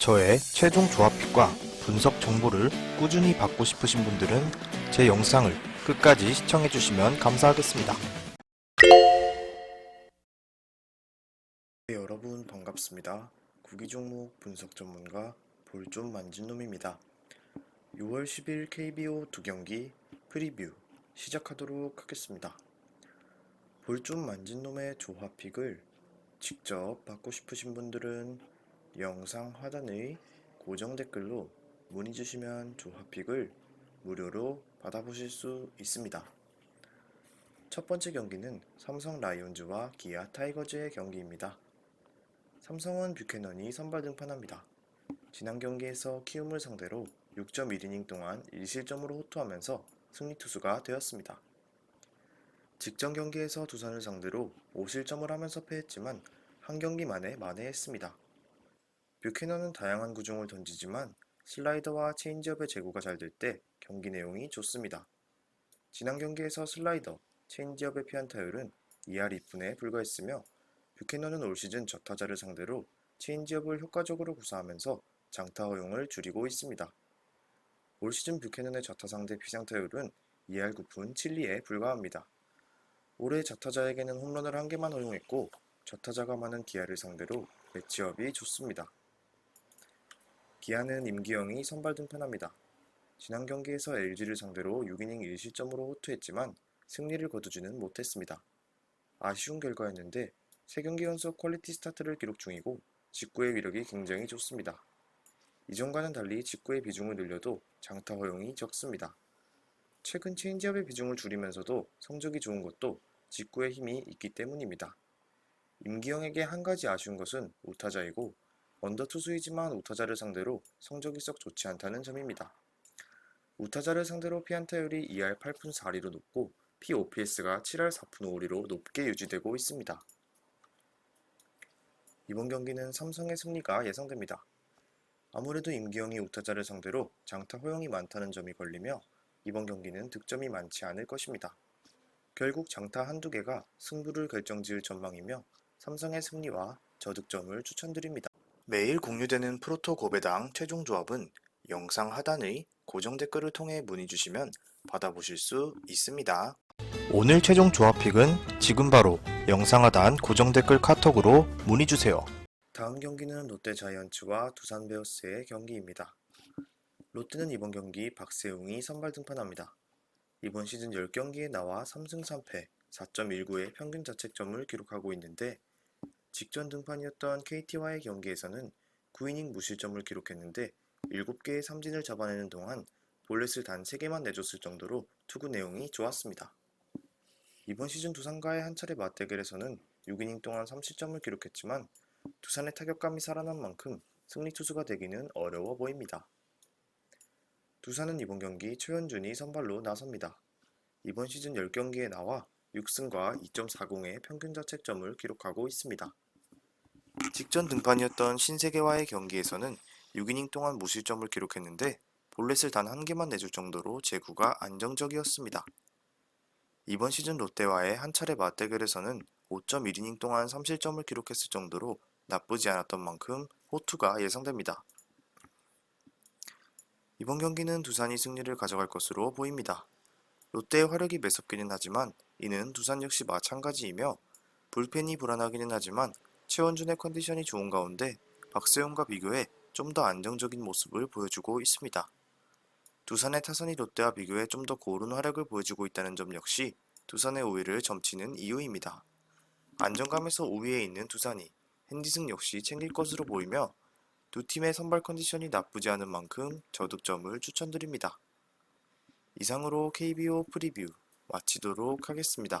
저의 최종 조합픽과 분석 정보를 꾸준히 받고 싶으신 분들은 제 영상을 끝까지 시청해주시면 감사하겠습니다. 네, 여러분 반갑습니다. 구기 종목 분석 전문가 볼좀 만진 놈입니다. 6월 10일 KBO 두 경기 프리뷰 시작하도록 하겠습니다. 볼좀 만진 놈의 조합픽을 직접 받고 싶으신 분들은 영상 하단의 고정 댓글로 문의 주시면 조합픽을 무료로 받아보실 수 있습니다. 첫 번째 경기는 삼성 라이온즈와 기아 타이거즈의 경기입니다. 삼성은 뷰캐넌이 선발 등판합니다. 지난 경기에서 키움을 상대로 6.1이닝 동안 1실점으로 호투하면서 승리 투수가 되었습니다. 직전 경기에서 두산을 상대로 5실점을 하면서 패했지만 한 경기 만에 만회했습니다. 뷰캐넌은 다양한 구종을 던지지만 슬라이더와 체인지업의 제구가 잘 될 때 경기 내용이 좋습니다. 지난 경기에서 슬라이더, 체인지업의 피안 타율은 2할 2푼에 불과했으며 뷰캐넌은 올 시즌 저타자를 상대로 체인지업을 효과적으로 구사하면서 장타 허용을 줄이고 있습니다. 올 시즌 뷰캐넌의 저타 상대 피상 타율은 2할 9푼 7리에 불과합니다. 올해 저타자에게는 홈런을 한 개만 허용했고 저타자가 많은 기아를 상대로 매치업이 좋습니다. 기아는 임기영이 선발 등판합니다. 지난 경기에서 LG를 상대로 6이닝 1실점으로 호투했지만 승리를 거두지는 못했습니다. 아쉬운 결과였는데 3경기 연속 퀄리티 스타트를 기록 중이고 직구의 위력이 굉장히 좋습니다. 이전과는 달리 직구의 비중을 늘려도 장타 허용이 적습니다. 최근 체인지업의 비중을 줄이면서도 성적이 좋은 것도 직구의 힘이 있기 때문입니다. 임기영에게 한 가지 아쉬운 것은 우타자이고 언더 투수이지만 우타자를 상대로 성적이 썩 좋지 않다는 점입니다. 우타자를 상대로 피안타율이 2할 8푼 4리로 높고 POPS가 7할 4푼 5리로 높게 유지되고 있습니다. 이번 경기는 삼성의 승리가 예상됩니다. 아무래도 임기영이 우타자를 상대로 장타 허용이 많다는 점이 걸리며 이번 경기는 득점이 많지 않을 것입니다. 결국 장타 한두 개가 승부를 결정지을 전망이며 삼성의 승리와 저득점을 추천드립니다. 매일 공유되는 프로토 고배당 최종 조합은 영상 하단의 고정 댓글을 통해 문의 주시면 받아보실 수 있습니다. 오늘 최종 조합픽은 지금 바로 영상 하단 고정 댓글 카톡으로 문의 주세요. 다음 경기는 롯데 자이언츠와 두산 베어스의 경기입니다. 롯데는 이번 경기 박세웅이 선발 등판합니다. 이번 시즌 10경기에 나와 3승 3패 4.19의 평균 자책점을 기록하고 있는데 직전 등판이었던 KT와의 경기에서는 9이닝 무실점을 기록했는데 7개의 삼진을 잡아내는 동안 볼넷을 단 3개만 내줬을 정도로 투구 내용이 좋았습니다. 이번 시즌 두산과의 한 차례 맞대결에서는 6이닝 동안 3실점을 기록했지만 두산의 타격감이 살아난 만큼 승리 투수가 되기는 어려워 보입니다. 두산은 이번 경기 최현준이 선발로 나섭니다. 이번 시즌 10경기에 나와 6승과 2.40의 평균 자책점을 기록하고 있습니다. 직전 등판이었던 신세계와의 경기에서는 6이닝 동안 무실점을 기록했는데 볼넷을 단 한 개만 내줄 정도로 제구가 안정적이었습니다. 이번 시즌 롯데와의 한 차례 맞대결에서는 5.1이닝 동안 3실점을 기록했을 정도로 나쁘지 않았던 만큼 호투가 예상됩니다. 이번 경기는 두산이 승리를 가져갈 것으로 보입니다. 롯데의 화력이 매섭기는 하지만 이는 두산 역시 마찬가지이며 불펜이 불안하기는 하지만 최원준의 컨디션이 좋은 가운데 박세웅과 비교해 좀 더 안정적인 모습을 보여주고 있습니다. 두산의 타선이 롯데와 비교해 좀 더 고른 화력을 보여주고 있다는 점 역시 두산의 우위를 점치는 이유입니다. 안정감에서 우위에 있는 두산이 핸디승 역시 챙길 것으로 보이며 두 팀의 선발 컨디션이 나쁘지 않은 만큼 저득점을 추천드립니다. 이상으로 KBO 프리뷰 마치도록 하겠습니다.